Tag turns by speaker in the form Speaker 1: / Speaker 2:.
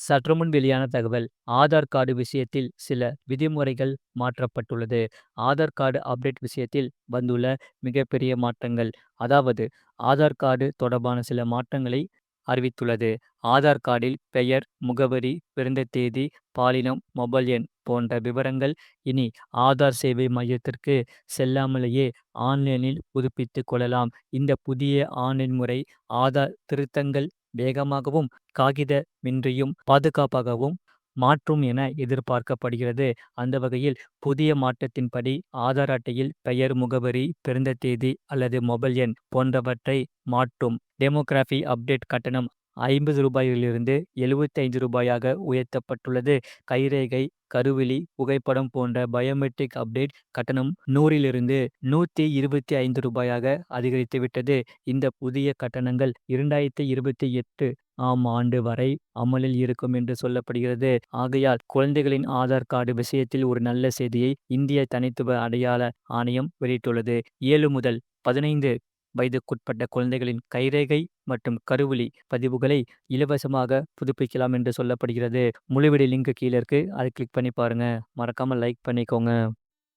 Speaker 1: சற்றுமுன் வெளியான தகவல் ஆதார் கார்டு விஷயத்தில் சில விதிமுறைகள் மாற்றப்பட்டுள்ளது. ஆதார் கார்டு அப்டேட் விஷயத்தில் வந்துள்ள மிகப்பெரிய மாற்றங்கள். அதாவது ஆதார் கார்டு தொடர்பான சில மாற்றங்களை அறிவித்துள்ளது. ஆதார் கார்டில் பெயர், முகவரி, பிறந்த தேதி, பாலினம், மொபைல் எண் போன்ற விவரங்கள் இனி ஆதார் சேவை மையத்திற்கு செல்லாமலேயே ஆன்லைனில் புதுப்பித்து கொள்ளலாம். இந்த புதிய ஆன்லைன் முறை ஆதார் திருத்தங்கள் வேகமாகவும், காகிதமின்றியும் பாதுகாப்பாகவும் மாற்றும் என எதிர்பார்க்கப்படுகிறது. அந்த வகையில் புதிய மாற்றத்தின்படி ஆதார் அட்டையில் பெயர், முகவரி, பிறந்த தேதி அல்லது மொபைல் எண் போன்றவற்றை மாற்றும் டெமோகிராபி அப்டேட் கட்டணம் ஐம்பது ரூபாயிலிருந்து எழுபத்தைந்து ரூபாயாக உயர்த்தப்பட்டுள்ளது. கைரேகை, கருவிழி புகைப்படம் போன்ற பயோமெட்ரிக் அப்டேட் கட்டணம் நூறிலிருந்து நூத்தி இருபத்தி ஐந்து ரூபாயாக அதிகரித்துவிட்டது. இந்த புதிய கட்டணங்கள் இரண்டாயிரத்தி இருபத்தி எட்டு ஆம் ஆண்டு வரை அமலில் இருக்கும் என்று சொல்லப்படுகிறது. ஆகையால் குழந்தைகளின் ஆதார் கார்டு விஷயத்தில் ஒரு நல்ல செய்தியை இந்திய தனித்துவ அடையாள ஆணையம் வெளியிட்டுள்ளது. ஏழு முதல் பதினைந்து வயதுக்குட்பட்ட குழந்தைகளின் கைரேகை மற்றும் கருவிழி பதிவுகளை இலவசமாக புதுப்பிக்கலாம் என்று சொல்லப்படுகிறது. முழுவிடை லிங்க் கீழே இருக்கு. அதை கிளிக் பண்ணி பாருங்க. மறக்காம லைக் பண்ணிக்கோங்க.